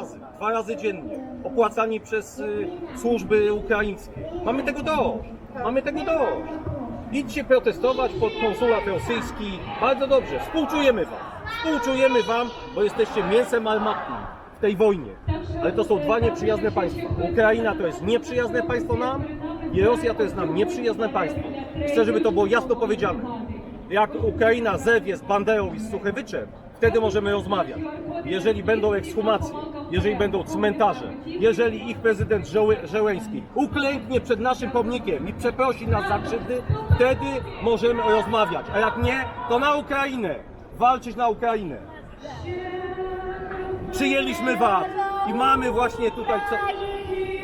razy, dwa razy dziennie, opłacani przez y, służby ukraińskie. Mamy tego dość, mamy tego dość. Idźcie protestować pod konsulat rosyjski. Bardzo dobrze, współczujemy wam. Współczujemy wam, bo jesteście mięsem armatnym w tej wojnie. Ale to są dwa nieprzyjazne państwa. Ukraina to jest nieprzyjazne państwo nam i Rosja to jest nam nieprzyjazne państwo. Chcę, żeby to było jasno powiedziane. Jak Ukraina zerwie z Banderą i z Suchewyczem, wtedy możemy rozmawiać. Jeżeli będą ekshumacje, jeżeli będą cmentarze, jeżeli ich prezydent Żoły- Żeleński uklęknie przed naszym pomnikiem i przeprosi nas za krzywdy, wtedy możemy rozmawiać. A jak nie, to na Ukrainę. Walczyć na Ukrainę. Przyjęliśmy VAT i mamy właśnie tutaj co,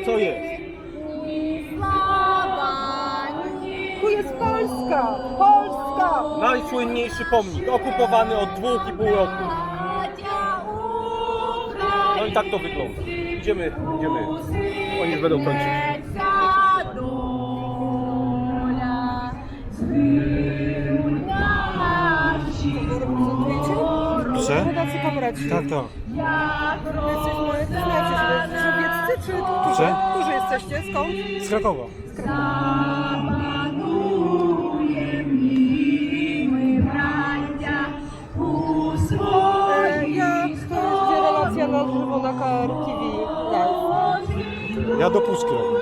co jest. Tu jest Polska! Polska! Najsłynniejszy pomnik, okupowany od dwóch i pół roku. I tak to wygląda. Idziemy, idziemy. Oni już będą kończyć. Proszę? Kamraci. Tak, tak. My jesteśmy, znacie, że żywieccy czy tu? Proszę? Którzy jesteście? Skąd? Z Krakowa. E, Ja do Puszki robię.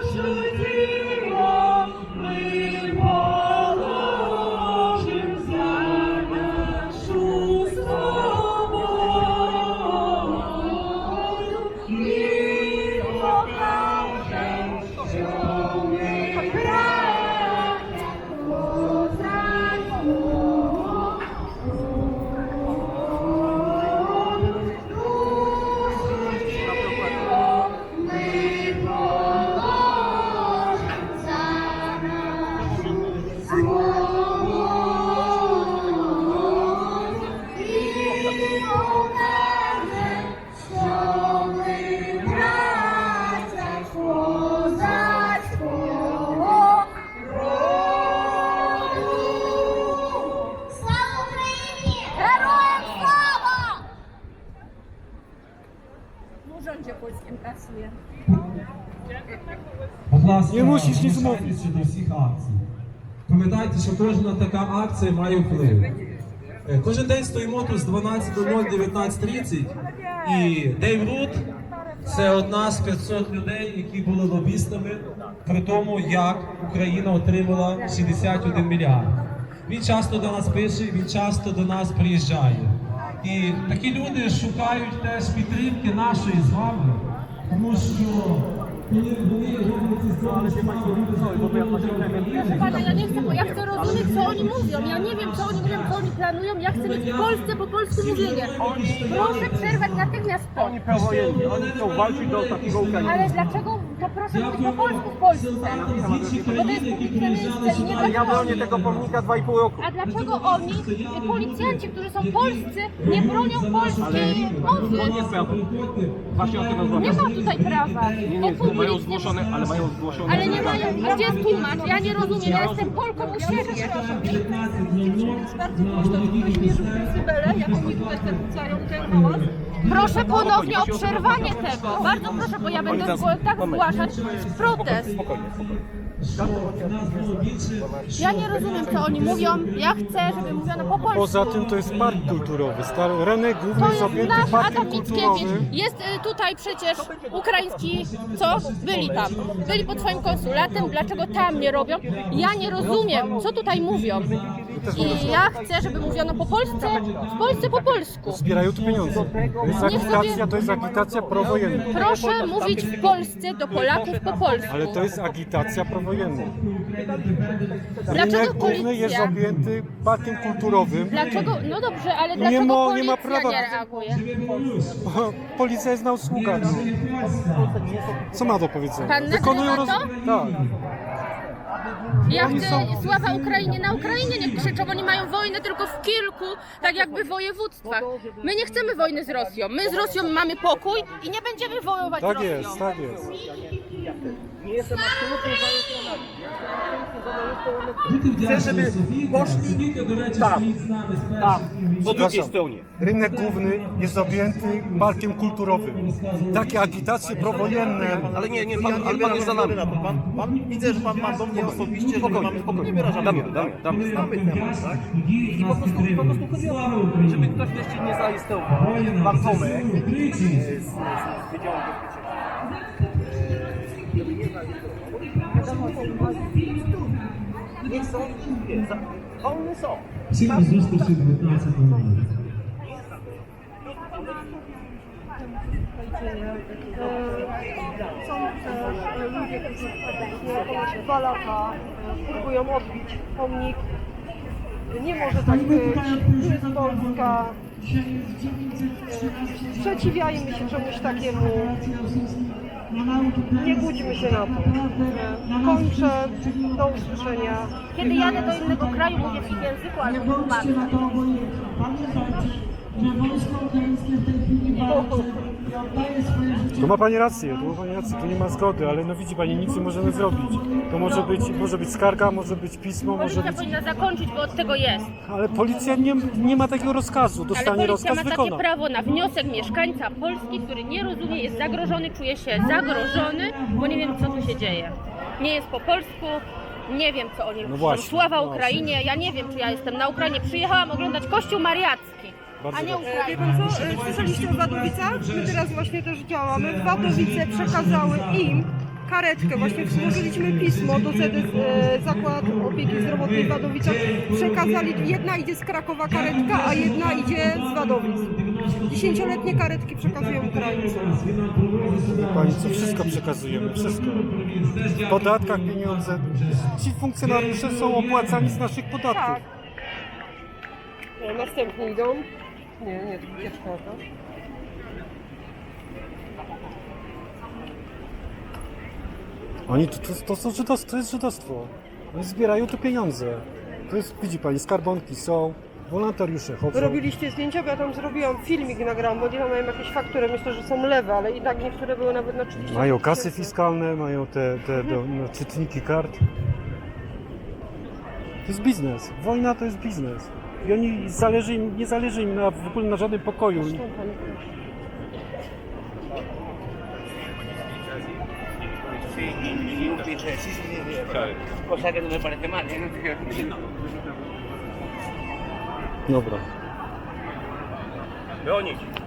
Будь ласка, залишайтеся до всіх акцій. Пам'ятайте, що кожна така акція має вплив. Е, Кожен день стоїмо тут з 12 до 19.30 і Дейв Рут це одна з 500 людей, які були лобістами при тому, як Україна отримала 61 мільярд. Він часто до нас пише, він часто до нас приїжджає. І такі люди шукають теж підтримки нашої з вами, Panie, ja nie chcę, bo ja chcę rozumieć, co oni mówią. Ja nie wiem, co oni mówią, co oni planują. Ja chcę mieć w Polsce po polsku mówienie. Proszę przerwać natychmiast to. Oni prawojenni, oni chcą walczyć do takiego Ukrainy. Ale dlaczego to proszę mówić po polsku w Polsce? Nie Ale ja bronię tego pomnika 2,5 roku. A dlaczego oni, policjanci, którzy są polscy, nie bronią polskiej mowy? To nie jest prawo. Właśnie o tym Nie rozmawiam. ma tutaj prawa. Nie, nie, Bo mają zgłoszone, ale mają zgłoszone. Ale nie mają. A gdzie jest tłumacz? Ja nie rozumiem. Ja jestem Polką u siebie. Bardzo głośno, mierzy decybele, jak oni tutaj zakłócają ten hałas. Proszę ponownie o przerwanie tego. Bardzo proszę, bo ja będę tak zgłaszać protest. Spokojnie, spokojnie. Ja nie rozumiem, co oni mówią. Ja chcę, żeby mówiono po polsku. Poza tym to jest park kulturowy. Stary rynek główny To jest nasz parkiem Adam Mickiewicz. kulturowym. Jest y, tutaj przecież ukraiński, co? Byli tam. Byli pod swoim konsulatem. Dlaczego tam nie robią? Ja nie rozumiem, co tutaj mówią. I ja chcę, żeby mówiono po Polsce, w Polsce po polsku. Zbierają tu pieniądze. To jest Niech sobie- agitacja, to jest agitacja prowojenna. Proszę mówić w Polsce do Polaków po polsku. Ale to jest agitacja Dlaczego Rynek główny jest objęty parkiem kulturowym. Dlaczego? No dobrze, ale Nie dlaczego ma- nie policja ma prawa. nie reaguje? Policja jest na usługach. Co ma do powiedzenia? Pan Wykonują nagrywa Tak. Ja Oni chcę są- sława Ukrainie na Ukrainie nie krzyczą, oni mają wojnę tylko w kilku, tak jakby województwach. My nie chcemy wojny z Rosją. My z Rosją mamy pokój i nie będziemy wojować z Tak Rosją. jest, tak jest. Nie jestem absolutnie za Chcę, żeby poszli tam. tam. Po drugiej stronie. Rynek główny jest objęty parkiem kulturowym. Takie agitacje prowojenne. Ale nie, nie, pan, ale pan jest za nami. Pan, pan, widzę, że pan ma do mnie osobiście, że mamy spokojnie wyrażamy. Damy, damy, tak? damy. Znamy temat, tak? I po prostu, po prostu chodzi o to, żeby ktoś jeszcze nie zaistępował. Pan Tomek e, z, z Wydziału Bezpieczeństwa. E, nie Niech są wszystkie, za- wolne są. Przyjmij zresztą się 19 numerów. Są też ludzie, którzy właśnie dwa lata próbują odbić pomnik. Nie może tak być, Polska. Sprzeciwiajmy się czemuś takiemu. Nie budźmy się na to. Kończę. Do usłyszenia. Kiedy jadę do innego kraju, mówię w ich języku albo tłumaczę. Tu ma Pani rację, tu ma Pani rację, tu nie ma zgody, ale no widzi Pani, nic nie możemy zrobić. To może być, może być skarga, może być pismo, może Policja być... powinna zakończyć, bo od tego jest. Ale policja nie, nie ma takiego rozkazu, Ale dostanie policja rozkaz, ma takie wykona. prawo na wniosek mieszkańca Polski, który nie rozumie, jest zagrożony, czuje się zagrożony, bo nie wiem, co tu się dzieje. Nie jest po polsku, nie wiem, co oni No właśnie, Sława no Ukrainie, ja nie wiem, czy ja jestem na Ukrainie. Przyjechałam oglądać Kościół Mariacki, a nie dobrze. Wie pan co? E, Słyszeliście o Wadowicach? My teraz właśnie też działamy. Wadowice przekazały im karetkę. Właśnie złożyliśmy pismo do ZS, e, Zakład Opieki Zdrowotnej w Wadowicach. Przekazali, jedna idzie z Krakowa karetka, a jedna idzie z Wadowic. Dziesięcioletnie karetki przekazują Ukraińcom. Pani, co wszystko przekazujemy, wszystko. W podatkach pieniądze. Ci funkcjonariusze są opłacani z naszych podatków. Tak. O, następni idą. Nie, nie, to ucieczka jakaś. Oni, to, to, to, są żydostwo, to jest żydostwo. Oni zbierają te pieniądze. To jest, widzi Pani, skarbonki są, wolontariusze chodzą. Robiliście zdjęcia, bo ja tam zrobiłam filmik, nagrałam, bo nie tam mają jakieś faktury, myślę, że są lewe, ale i tak niektóre były nawet na 30 Mają kasy fiskalne, mają te, te do, no, czytniki kart. To jest biznes. Wojna to jest biznes. I oni zależy im, nie zależy im na, w ogóle na żadnym pokoju. No me parece mal. Dobra. Bronić.